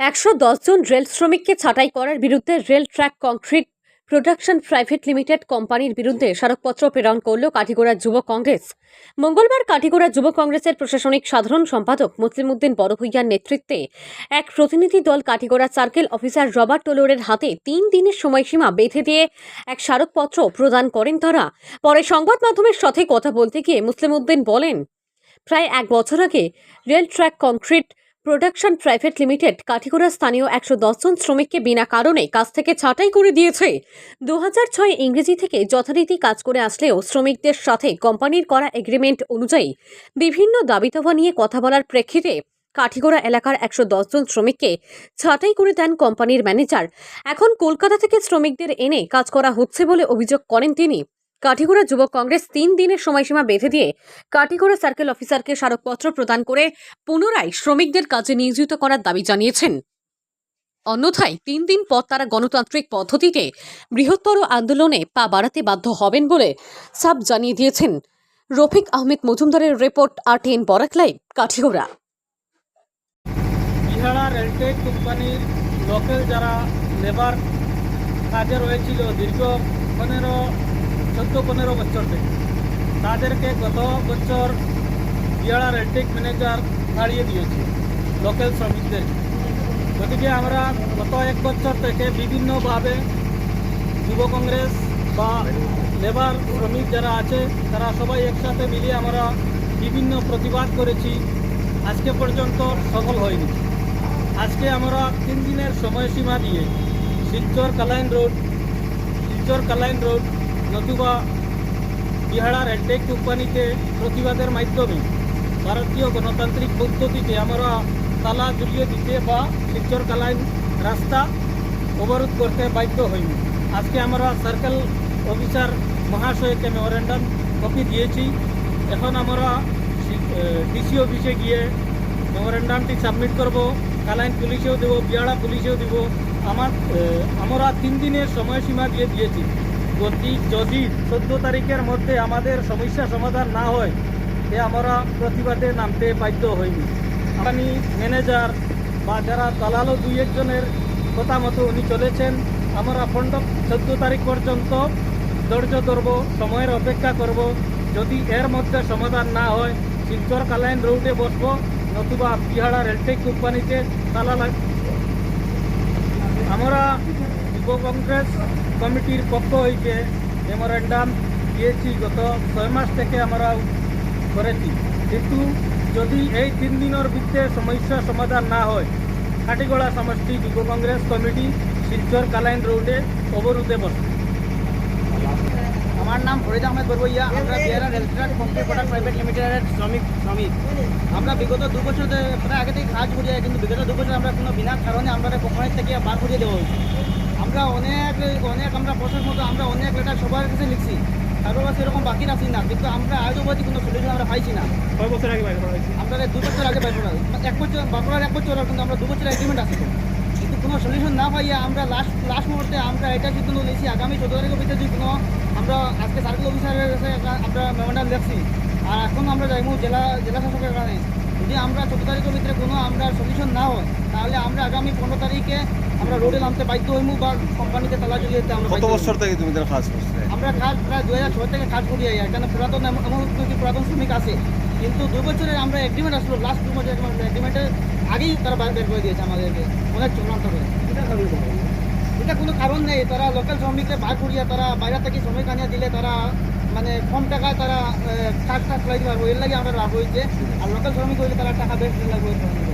একশো জন রেল শ্রমিককে ছাঁটাই করার বিরুদ্ধে rail track concrete production private limited কোম্পানির বিরুদ্ধে স্মারকপত্র প্রেরণ করল কাঠিগোড়া যুব কংগ্রেস। মঙ্গলবার কাঠিগোড়া যুব কংগ্রেসের প্রশাসনিক সাধারণ সম্পাদক মুসলিমউদ্দিন বড়ভূইয়ার নেতৃত্বে এক প্রতিনিধি দল কাঠিগোড়া সার্কেল অফিসার রবার্ট টোলোরের হাতে তিন দিনের সময়সীমা বেঁধে দিয়ে এক স্মারকপত্র প্রদান করেন তারা। পরে সংবাদ মাধ্যমের সাথে কথা বলতে গিয়ে মুসলিমউদ্দিন বলেন, প্রায় এক বছর আগে rail track concrete production private limited Katigorah স্থানীয় একশো জন শ্রমিককে বিনা কারণে কাজ থেকে ছাঁটাই করে দিয়েছে। দু ছয় ইংরেজি থেকে যথারীতি কাজ করে আসলেও শ্রমিকদের সাথে কোম্পানির করা এগ্রিমেন্ট অনুযায়ী বিভিন্ন দাবিদাবা নিয়ে কথা বলার প্রেক্ষিতে কাঠিগোড়া এলাকার একশো জন শ্রমিককে ছাঁটাই করে দেন কোম্পানির ম্যানেজার। এখন কলকাতা থেকে শ্রমিকদের এনে কাজ করা হচ্ছে বলে অভিযোগ করেন তিনি। কাঠিগোড়া যুবক কংগ্রেস তিন দিনের সময়সীমা বেঁধে দিয়ে কাঠিগোড়া সার্কেল অফিসারকে স্মারকপত্র প্রদান করে পুনরায় শ্রমিকদের কাজে নিয়োজিত করার দাবি জানিয়েছেন। অন্যথায় তিন দিন পর তারা গণতান্ত্রিক পদ্ধতিতে বৃহত্তর আন্দোলনে পা বাড়াতে বাধ্য হবেন বলে সাব জানিয়ে দিয়েছেন রফিক আহমেদ মজুমদারের রিপোর্ট আর ten Barak live Katigorah. Bihara Railtech কোম্পানির লোকেল যারা লেবার কাজে রয়েছিল দীর্ঘ পনেরো চোদ্দ পনেরো বছর থেকে। তাদেরকে গত বছর বিহারা রেলটেক ম্যানেজার ছাড়িয়ে দিয়েছে লোকাল শ্রমিকদের। গতিকে আমরা গত এক বছর থেকে বিভিন্নভাবে যুব কংগ্রেস বা লেবার শ্রমিক যারা আছে, তারা সবাই একসাথে মিলিয়ে আমরা বিভিন্ন প্রতিবাদ করেছি। আজকে পর্যন্ত সফল হয়নি। আজকে আমরা তিন দিনের সময়সীমা দিয়ে শিলচর কালাইন রোড, শিলচর কালাইন রোড নতুবা বিহারা রেলটেক কোম্পানিতে প্রতিবাদের মাধ্যমে ভারতীয় গণতান্ত্রিক পদ্ধতিতে আমরা তালা ঝুলিয়ে দিতে বা শিলচর কালাইন রাস্তা অবরোধ করতে বাধ্য হইনি আজকে আমরা সার্কেল অফিসার মহাশয়কে মেমোরেন্ডাম কপি দিয়েছি এখন আমরা ডিসি অফিসে গিয়ে মেমোরেন্ডামটি সাবমিট করব কালাইন পুলিশেও দেবো বিয়াড়া পুলিশেও দেব আমার আমরা তিন দিনের সময়সীমা দিয়ে দিয়েছি যদি যদি চোদ্দ তারিখের মধ্যে আমাদের সমস্যা সমাধান না হয় এ আমরা প্রতিবাদে নামতে বাধ্য হইনি। আমি ম্যানেজার বা যারা দালালও দুই একজনের কথা মতো উনি চলেছেন, আমরা পনেরো চোদ্দ তারিখ পর্যন্ত ধৈর্য ধরব, সময়ের অপেক্ষা করব। যদি এর মধ্যে সমাধান না হয়, শিলচর কালাইন রোডে বসবো, নতুবা বিহারা রেলটেক কোম্পানিতে তালা আমরা যুব কংগ্রেস কমিটির পক্ষ হইতে মেমোরেন্ডাম দিয়েছি গত ছয় মাস থেকে আমরা করেছি। কিন্তু যদি এই তিন দিনের ভিত্তে সমস্যা সমাধান না হয় কাটিগড়া সমষ্টি যুব কংগ্রেস কমিটি শিলচর কালাইন রোডে অবরোধে বসে। আমার নাম ফরিদ আহমেদ বরবইয়া, আমরা Bihara rail track company product private লিমিটেডের শ্রমিক শ্রমিক। আমরা বিগত দু বছর প্রায় আগে থেকে কাজ করিয়া, কিন্তু বিগত দু বছর আমরা কোনো বিনা কারণে আমরা কোম্পানি থেকে বার করিয়ে দেওয়া হয়েছে। আমরা অনেক অনেক আমরা প্রসেস মতো আমরা অনেক লেটার সবার কাছে লিখছি। কারোর কাছে এরকম বাকি রাখছি না কিন্তু আমরা আজ অবধি কোনো সলিউশন আমরা পাইছি না। কয় বছর আগে বাইরে করা হয়েছে? আমরা দু বছর আগে বাইর করা এক বছর বার করার এক বছর কিন্তু আমরা দু বছর এগ্রিমেন্ট আছে কিন্তু কোনো সলিউশন না পাইয়া আমরা লাস্ট লাস্ট মুহূর্তে আমরা এটা সিদ্ধান্ত নিয়েছি আগামী চোদ্দ তারিখের ভিতরে যদি কোনো আমরা আজকে সার্কেল অফিসারের কাছে আমরা মেমোরান্ডাম দেখছি আর এখন আমরা যাইমু জেলা জেলা শাসকের কারণে যদি আমরা চোদ্দ তারিখের ভিতরে কোনো আমরা সলিউশন না হয় তাহলে আমরা আগামী পনেরো তারিখে আমরা রোডে নামতে বাধ্য হইমু বা কোম্পানিতে তালা দিতে আমরা কত বছর থেকে তুমি তার কাজ করছ আমরা কাজ প্রায় দু হাজার ছয় থেকে কাজ করি এখানে পুরাতন এমন এমন কিছু পুরাতন শ্রমিক আছে। কিন্তু দু বছরের আমরা এগ্রিমেন্ট আসলো লাস্ট দু বছর এগ্রিমেন্টের আগেই তারা বাইরে বের করে দিয়েছে আমাদেরকে অনেক চূড়ান্ত করে। এটা কোনো কারণ নেই তারা লোকাল শ্রমিককে বার করিয়া তারা বাইরে থেকে শ্রমিক আনিয়া দিলে তারা মানে কম টাকায় তারা কাজ টাজ পারব এর লাগে আমরা লাভ হয়েছে আর লোকাল শ্রমিক হইলে তারা টাকা বেশি লাগবে।